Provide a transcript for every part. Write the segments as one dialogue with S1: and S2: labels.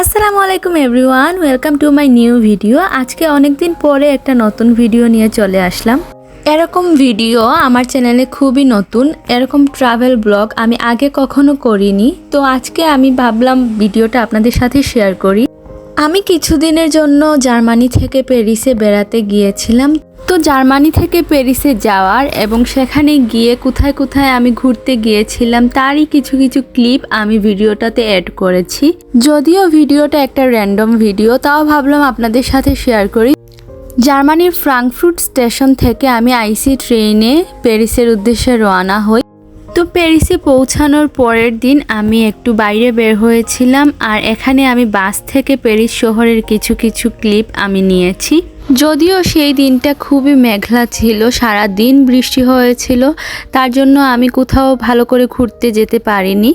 S1: আসসালামু আলাইকুম everyone, welcome to my new video. আজকে অনেক দিন পরে একটা নতুন ভিডিও নিয়ে চলে আসলাম। এরকম ভিডিও আমার চ্যানেলে খুবই নতুন, এরকম ট্রাভেল ব্লগ আমি আগে কখনো করিনি। তো আজকে আমি ভাবলাম ভিডিওটা আপনাদের সাথে শেয়ার করি। আমি কিছুদিনের জন্য জার্মানি থেকে প্যারিসে বেড়াতে গিয়েছিলাম। তো জার্মানি থেকে প্যারিসে যাওয়ার এবং সেখানে গিয়ে কোথায় কোথায় আমি ঘুরতে গিয়েছিলাম তারই কিছু কিছু ক্লিপ আমি ভিডিওটাতে অ্যাড করেছি। যদিও ভিডিওটা একটা র্যান্ডম ভিডিও তাও ভাবলাম আপনাদের সাথে শেয়ার করি। জার্মানির ফ্রাঙ্কফুট স্টেশন থেকে আমি আইসি ট্রেনে প্যারিসের উদ্দেশ্যে রওনা হই। তো প্যারিসে পৌঁছানোর পরের দিন আমি একটু বাইরে বের হয়েছিলাম আর এখানে আমি বাস থেকে প্যারিস শহরের কিছু কিছু ক্লিপ আমি নিয়েছি। যদিও সেই দিনটা খুবই মেঘলা ছিল সারা দিন বৃষ্টি হয়েছিল, তার জন্য আমি কোথাও ভালো করে ঘুরতে যেতে পারিনি।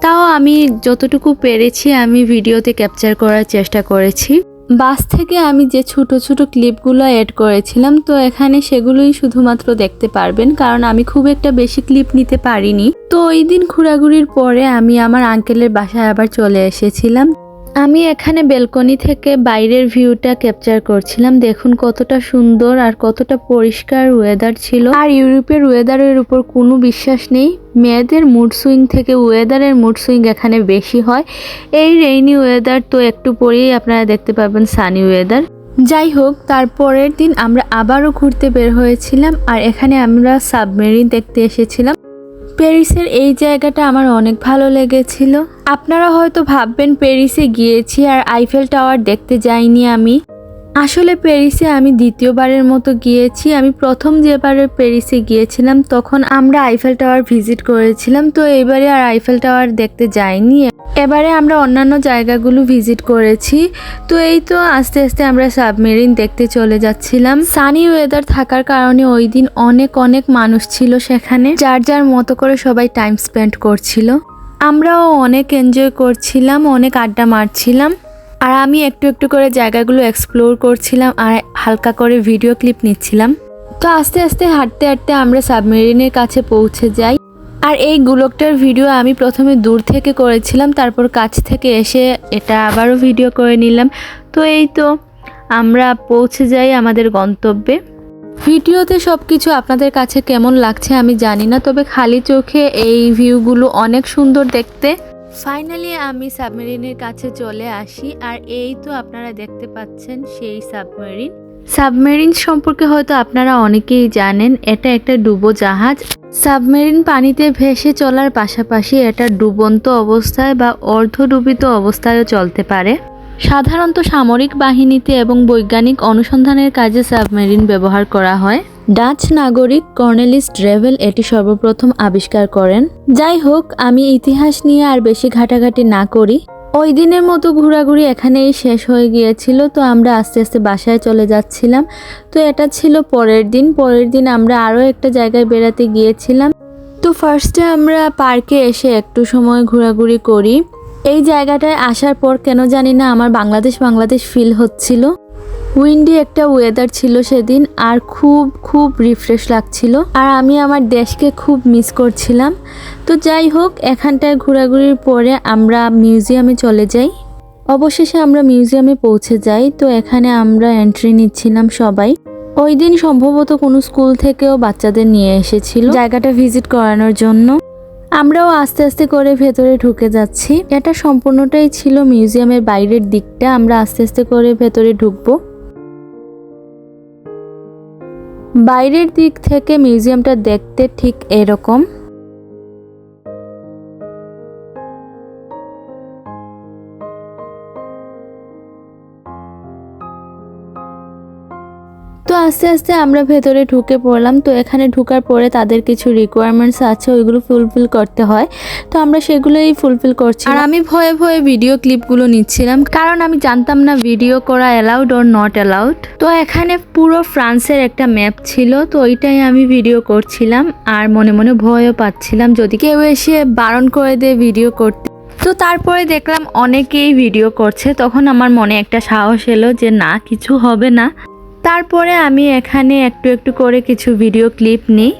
S1: তাও আমি যতটুকু পেরেছি আমি ভিডিওতে ক্যাপচার করার চেষ্টা করেছি। বাস থেকে আমি যে ছোট ছোট ক্লিপগুলো অ্যাড করেছিলাম, তো এখানে সেগুলোই শুধুমাত্র দেখতে পারবেন, কারণ আমি খুব একটা বেশি ক্লিপ নিতে পারিনি। তো ওই দিন ঘোরাঘুরির পরে আমি আমার আঙ্কেলের বাসায় আবার চলে এসেছিলাম। আমি এখানে বেলকনি থেকে বাইরের ভিউটা ক্যাপচার করছিলাম। দেখুন কতটা সুন্দর আর কতটা পরিষ্কার ওয়েদার ছিল। আর ইউরোপের ওয়েদারের উপর কোনো বিশ্বাস নেই। মেয়েদের মুড সুইং থেকে ওয়েদারের মুড সুইং এখানে বেশি হয়। এই রেইনি ওয়েদার তো একটু পরেই আপনারা দেখতে পাবেন সানি ওয়েদার যাই হোক, তারপরের দিন আমরা আবারও ঘুরতে বের হয়েছিলাম আর এখানে আমরা সাবমেরিন দেখতে এসেছিলাম। প্যারিসের এই জায়গাটা আমার অনেক ভালো লেগেছিল। আপনারা হয়তো ভাববেন, প্যারিসে গিয়েছি আর আইফেল টাওয়ার দেখতে যাইনি আমি। আসলে প্যারিসে আমি দ্বিতীয়বারের মতো গিয়েছি। আমি প্রথম যেবারে প্যারিসে গিয়েছিলাম, তখন আমরা আইফেল টাওয়ার ভিজিট করেছিলাম। তো এবারে আর আইফেল টাওয়ার দেখতে যাইনি। এবারে আমরা অন্যান্য জায়গাগুলো ভিজিট করেছি। তো এই তো আস্তে আস্তে আমরা সাবমেরিন দেখতে চলে যাচ্ছিলাম। সানি ওয়েদার থাকার কারণে ওই দিন অনেক অনেক মানুষ ছিল সেখানে, যার যার মতো করে সবাই টাইম স্পেন্ড করছিল। আমরাও অনেক এনজয় করছিলাম, অনেক আড্ডা মারছিলাম। আর আমি একটু একটু করে জায়গাগুলো এক্সপ্লোর করছিলাম আর হালকা করে ভিডিও ক্লিপ নিচ্ছিলাম। তো আস্তে আস্তে হাঁটতে হাঁটতে আমরা সাবমেরিনের কাছে পৌঁছে যাই। আর এই গুলোকটার ভিডিও আমি প্রথমে দূর থেকে করেছিলাম, তারপর কাছ থেকে এসে এটা আবারও ভিডিও করে নিলাম। তো এই তো আমরা পৌঁছে যাই আমাদের গন্তব্যে। ভিডিওতে সব কিছু আপনাদের কাছে কেমন লাগছে আমি জানি না, তবে খালি চোখে এই ভিউগুলো অনেক সুন্দর দেখতে। ফাইনালি আমি সাবমেরিনের কাছে চলে আসি, আর এই তো আপনারা দেখতে পাচ্ছেন সেই সাবমেরিন সাবমেরিন সম্পর্কে হয়তো আপনারা অনেকেই জানেন, এটা একটা ডুবো জাহাজ। সাবমেরিন পানিতে ভেসে চলার পাশাপাশি এটা ডুবন্ত অবস্থায় বা অর্ধডুবিত অবস্থায়ও চলতে পারে। সাধারণত সামরিক বাহিনীতে এবং বৈজ্ঞানিক অনুসন্ধানের কাজে সাবমেরিন ব্যবহার করা হয়। ডাচ নাগরিক কর্নেলিস ড্রেভেল এটি সর্বপ্রথম আবিষ্কার করেন। যাই হোক, আমি ইতিহাস নিয়ে আর বেশি ঘাটাঘাটি না করি। ওই দিনের মতো ঘোরাঘুরি এখানেই শেষ হয়ে গিয়েছিল, তো আমরা আস্তে আস্তে বাসায় চলে যাচ্ছিলাম। তো এটা ছিল পরের দিন। পরের দিন আমরা আরও একটা জায়গায় বেড়াতে গিয়েছিলাম। তো ফার্স্টে আমরা পার্কে এসে একটু সময় ঘোরাঘুরি করি। এই জায়গাটায় আসার পর কেন জানি না আমার বাংলাদেশ বাংলাদেশ ফিল হচ্ছিল। উইন্ডি একটা ওয়েদার ছিল সেদিন আর খুব খুব রিফ্রেশ লাগছিল। আর আমি আমার দেশকে খুব মিস করছিলাম। তো যাই হোক, এখানটায় ঘোরাঘুরির পরে আমরা মিউজিয়ামে চলে যাই। অবশেষে আমরা মিউজিয়ামে পৌঁছে যাই। তো এখানে আমরা এন্ট্রি নিচ্ছিলাম সবাই। ওই দিন সম্ভবত কোনো স্কুল থেকেও বাচ্চাদের নিয়ে এসেছিল। জায়গাটা ভিজিট করানোর জন্য। আমরাও আস্তে আস্তে করে ভেতরে ঢুকে যাচ্ছি। এটা সম্পূর্ণটাই ছিল মিউজিয়ামের বাইরের দিকটা। আমরা আস্তে আস্তে করে ভেতরে ঢুকবো। বাইরের দিক থেকে মিউজিয়ামটা দেখতে ঠিক এরকম। আস্তে আস্তে আমরা ভেতরে ঢুকে পড়লাম। তো এখানে ঢুকার পরে তাদের কিছু রিকোয়ারমেন্টস আছে, ওইগুলো ফুলফিল করতে হয়। তো আমরা সেগুলোই ফুলফিল করছি আর আমি ভয়ে ভয়ে ভিডিও ক্লিপগুলো নিচ্ছিলাম, কারণ আমি জানতাম না ভিডিও করা অ্যালাউড অর নট অ্যালাউড তো এখানে পুরো ফ্রান্সের একটা ম্যাপ ছিল, তো ওইটাই আমি ভিডিও করছিলাম। আর মনে মনে ভয়ও পাচ্ছিলাম যদি কেউ এসে বারণ করে দেয় ভিডিও করতে। তো তারপরে দেখলাম অনেকেই ভিডিও করছে, তখন আমার মনে একটা সাহস এলো যে না, কিছু হবে না। তারপরে আমি এখানে একটু একটু করে কিছু ভিডিও ক্লিপ নিই।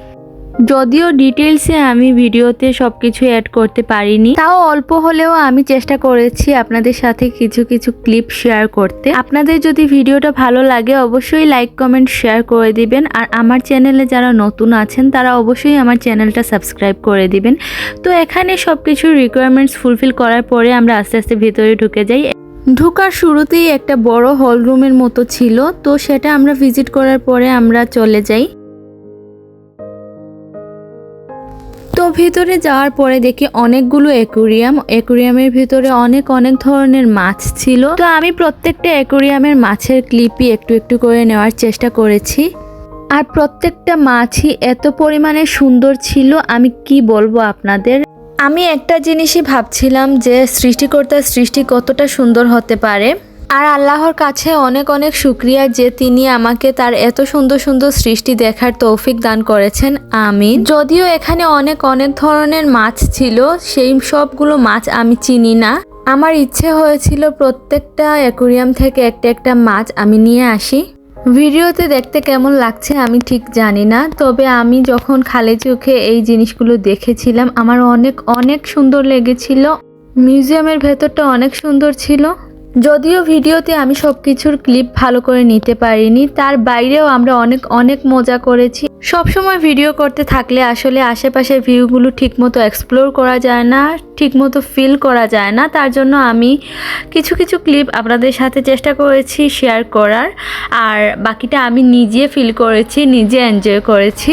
S1: যদিও ডিটেলসে আমি ভিডিওতে সব কিছু অ্যাড করতে পারিনি, তাও অল্প হলেও আমি চেষ্টা করেছি আপনাদের সাথে কিছু কিছু ক্লিপ শেয়ার করতে। আপনাদের যদি ভিডিওটা ভালো লাগে, অবশ্যই লাইক কমেন্ট শেয়ার করে দিবেন। আর আমার চ্যানেলে যারা নতুন আছেন, তারা অবশ্যই আমার চ্যানেলটা সাবস্ক্রাইব করে দিবেন। তো এখানে সব কিছু রিকোয়ারমেন্টস ফুলফিল করার পরে আমরা আস্তে আস্তে ভেতরে ঢুকে যাই। ঢোকার শুরুতেই একটা বড় হল রুমের মতো ছিল, তো সেটা আমরা ভিজিট করার পরে আমরা চলে যাই। তো ভিতরে যাওয়ার পরে দেখি অনেকগুলো অ্যাকুরিয়াম, অ্যাকুরিয়ামের ভিতরে অনেক অনেক ধরনের মাছ ছিল। তো আমি প্রত্যেকটা অ্যাকুরিয়ামের মাছের ক্লিপই একটু একটু করে নেওয়ার চেষ্টা করেছি। আর প্রত্যেকটা মাছই এত পরিমাণে সুন্দর ছিল, আমি কি বলব আপনাদের? আমি একটা জিনিসই ভাবছিলাম যে সৃষ্টিকর্তার সৃষ্টি কতটা সুন্দর হতে পারে। আর আল্লাহর কাছে অনেক অনেক শুক্রিয়া যে তিনি আমাকে তার এত সুন্দর সুন্দর সৃষ্টি দেখার তৌফিক দান করেছেন। আমি যদিও এখানে অনেক অনেক ধরনের মাছ ছিল, সেই সবগুলো মাছ আমি চিনি না। আমার ইচ্ছে হয়েছিল প্রত্যেকটা অ্যাকুরিয়াম থেকে একটা একটা মাছ আমি নিয়ে আসি। ভিডিওতে দেখতে কেমন লাগছে আমি ঠিক জানি না, তবে আমি যখন খালে চোখে এই জিনিসগুলো দেখেছিলাম, আমার অনেক অনেক সুন্দর লেগেছিল। মিউজিয়ামের ভেতরটা অনেক সুন্দর ছিল। যদিও ভিডিওতে আমি সব কিছুর ক্লিপ ভালো করে নিতে পারিনি, তার বাইরেও আমরা অনেক অনেক মজা করেছি। সবসময় ভিডিও করতে থাকলে আসলে আশেপাশের ভিউগুলো ঠিকমতো এক্সপ্লোর করা যায় না, ঠিকমতো ফিল করা যায় না। তার জন্য আমি কিছু কিছু ক্লিপ আপনাদের সাথে চেষ্টা করেছি শেয়ার করার, আর বাকিটা আমি নিজে ফিল করেছি, নিজে এনজয় করেছি।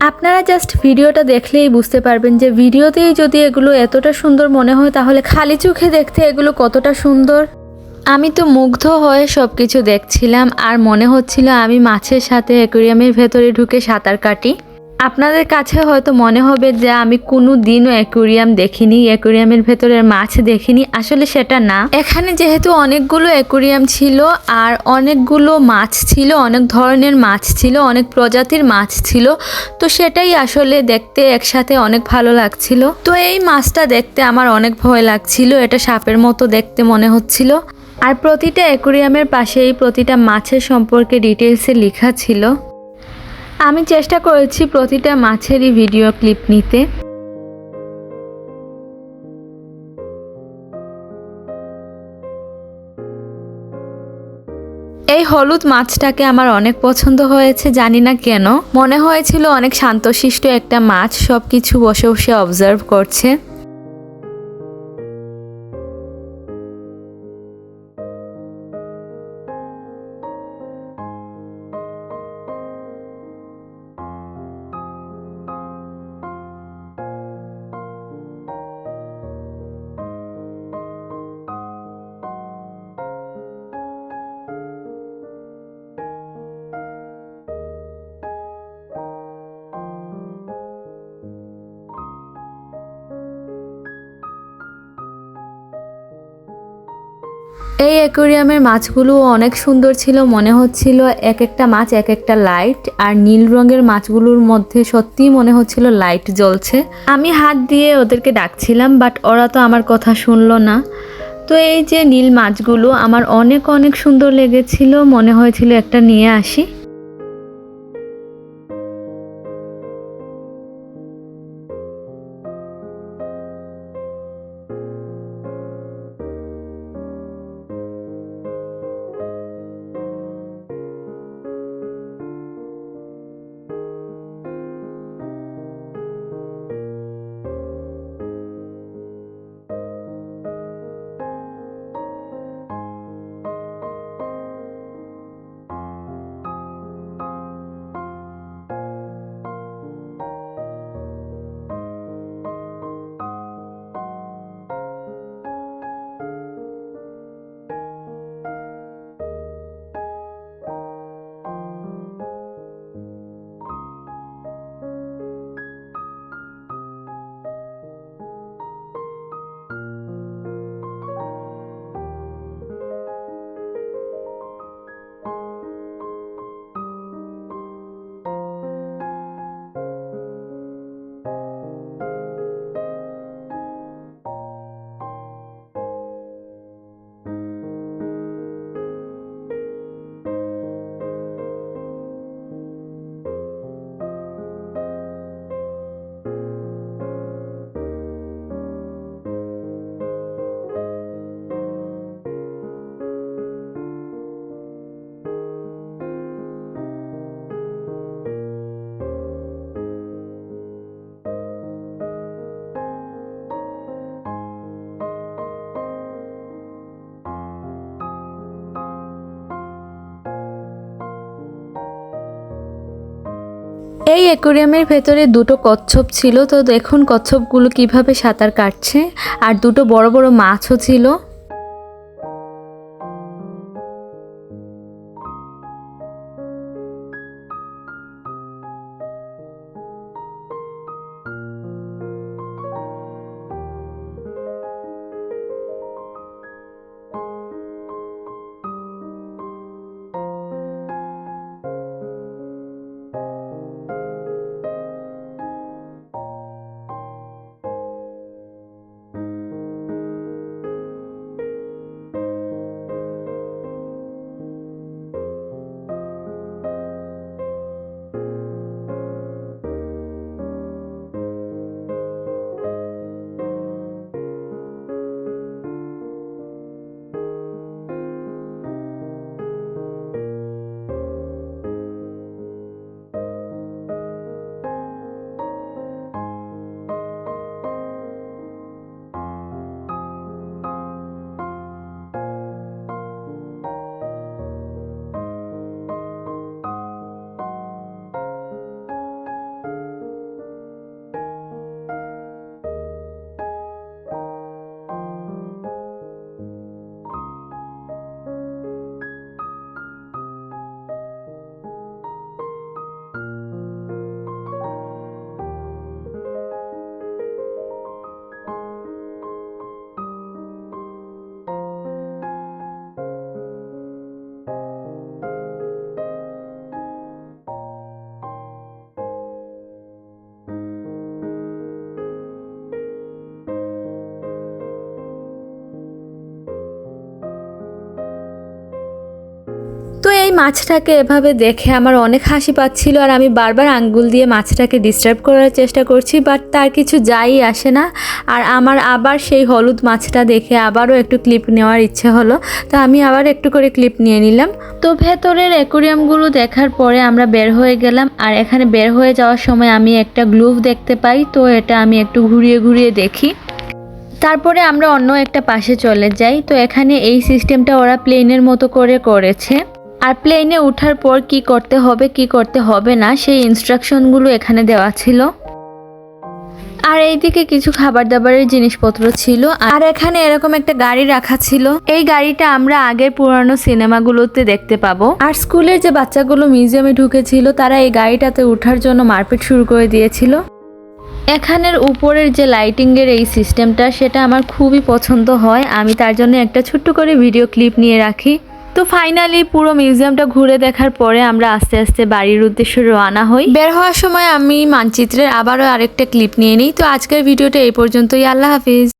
S1: আপনারা জাস্ট ভিডিওটা দেখলেই বুঝতে পারবেন যে ভিডিওতেই যদি এগুলো এতটা সুন্দর মনে হয়, তাহলে খালি চোখে দেখতে এগুলো কতটা সুন্দর। আমি তো মুগ্ধ হয়ে সব কিছু দেখছিলাম আর মনে হচ্ছিল আমি মাছের সাথে অ্যাকোরিয়ামের ভেতরে ঢুকে সাঁতার কাটি। আপনাদের কাছে হয়তো মনে হবে যে আমি কোনো দিনও অ্যাকোরিয়াম দেখিনি, অ্যাকোরিয়ামের ভেতরের মাছ দেখিনি। আসলে সেটা না। এখানে যেহেতু অনেকগুলো অ্যাকোরিয়াম ছিল আর অনেকগুলো মাছ ছিল, অনেক ধরনের মাছ ছিল, অনেক প্রজাতির মাছ ছিল, তো সেটাই আসলে দেখতে একসাথে অনেক ভালো লাগছিল। তো এই মাছটা দেখতে আমার অনেক ভয় লাগছিল, এটা সাপের মতো দেখতে মনে হচ্ছিল। আর প্রতিটা অ্যাকোরিয়ামের পাশেই প্রতিটা মাছের সম্পর্কে ডিটেলসে লেখা ছিল। আমি চেষ্টা করেছি প্রতিটা মাছেরই ভিডিও ক্লিপ নিতে। এই হলুদ মাছটাকে আমার অনেক পছন্দ হয়েছে, জানি না কেন। মনে হয়েছিল অনেক শান্তশিষ্ট একটা মাছ সব কিছু বসে বসে অবজার্ভ করছে। এই অ্যাকোরিয়ামের মাছগুলো অনেক সুন্দর ছিল, মনে হচ্ছিল এক একটা মাছ এক একটা লাইট আর নীল রঙের মাছগুলোর মধ্যে সত্যিই মনে হচ্ছিল লাইট জ্বলছে। আমি হাত দিয়ে ওদেরকে ডাকছিলাম বাট ওরা তো আমার কথা শুনলো না। তো এই যে নীল মাছগুলো, আমার অনেক অনেক সুন্দর লেগেছিল, মনে হয়েছিল একটা নিয়ে আসি। এই অ্যাকোরিয়ামের ভেতরে দুটো কচ্ছপ ছিল, তো দেখুন কচ্ছপগুলো কীভাবে সাঁতার কাটছে। আর দুটো বড় বড় মাছও ছিল। মাছটাকে এভাবে দেখে আমার অনেক হাসি পাচ্ছিল আর আমি বারবার আঙ্গুল দিয়ে মাছটাকে ডিস্টার্ব করার চেষ্টা করছি বাট তার কিছু যাই আসে না। আর আমার আবার সেই হলুদ মাছটা দেখে আবারও একটু ক্লিপ নেওয়ার ইচ্ছে হলো, তো আমি আবার একটু করে ক্লিপ নিয়ে নিলাম। তো ভেতরের অ্যাকোরিয়ামগুলো দেখার পরে আমরা বের হয়ে গেলাম, আর এখানে বের হয়ে যাওয়ার সময় আমি একটা গ্লুভ দেখতে পাই, তো এটা আমি একটু ঘুরিয়ে ঘুরিয়ে দেখি। তারপরে আমরা অন্য একটা পাশে চলে যাই, তো এখানে এই সিস্টেমটা ওরা প্লেনের মতো করে করেছে। আর প্লেনে ওঠার পর কি করতে হবে, কি করতে হবে না, সেই ইনস্ট্রাকশনগুলো এখানে দেওয়া ছিল। আর এইদিকে কিছু খাবার দাবারের জিনিসপত্র ছিল। আর এখানে এরকম একটা গাড়ি রাখা ছিল। এই গাড়িটা আমরা আগের পুরানো সিনেমাগুলোতে দেখতে পাবো। আর স্কুলের যে বাচ্চাগুলো মিউজিয়ামে ঢুকেছিল, তারা এই গাড়িটাতে ওঠার জন্য মারপিট শুরু করে দিয়েছিল। এখানের উপরের যে লাইটিংয়ের এই সিস্টেমটা সেটা আমার খুবই পছন্দ হয়। আমি তার জন্য একটা ছোট্ট করে ভিডিও ক্লিপ নিয়ে রাখি। তো ফাইনালি পুরো মিউজিয়ামটা ঘুরে দেখার পরে আমরা আস্তে আস্তে বাড়ির উদ্দেশ্যে রওনা হই। বের হওয়ার সময় আমি মানচিত্রের আবারও আরেকটা ক্লিপ নিয়ে নিই। তো আজকের ভিডিওটা এই পর্যন্তই। আল্লাহ হাফিজ।